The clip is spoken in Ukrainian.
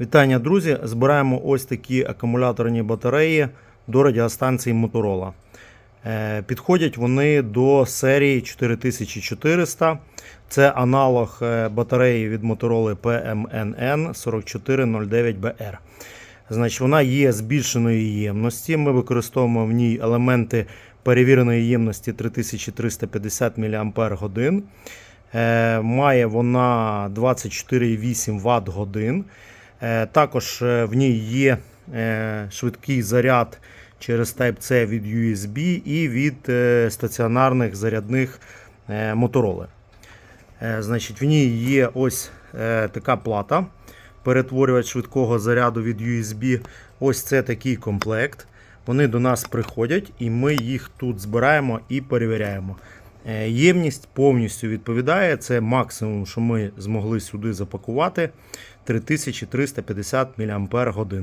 Вітання, друзі! Збираємо ось такі акумуляторні батареї до радіостанції Motorola. Е, Підходять вони до серії 4400. Це аналог е, батареї від Motorola PMNN 4409BR. Значить, вона є збільшеної ємності. Ми використовуємо в ній елементи перевіреної ємності 3350 мАч. Е, Має вона 24,8 Вт годин. Е, Також е, в ній є е, швидкий заряд через Type-C від USB і від стаціонарних зарядних Motorola. Значить, в ній є ось така плата, перетворювач швидкого заряду від USB. Ось це такий комплект. Вони до нас приходять, і ми їх тут збираємо і перевіряємо. Е, Ємність повністю відповідає. Це максимум, що ми змогли сюди запакувати 3350 мАч.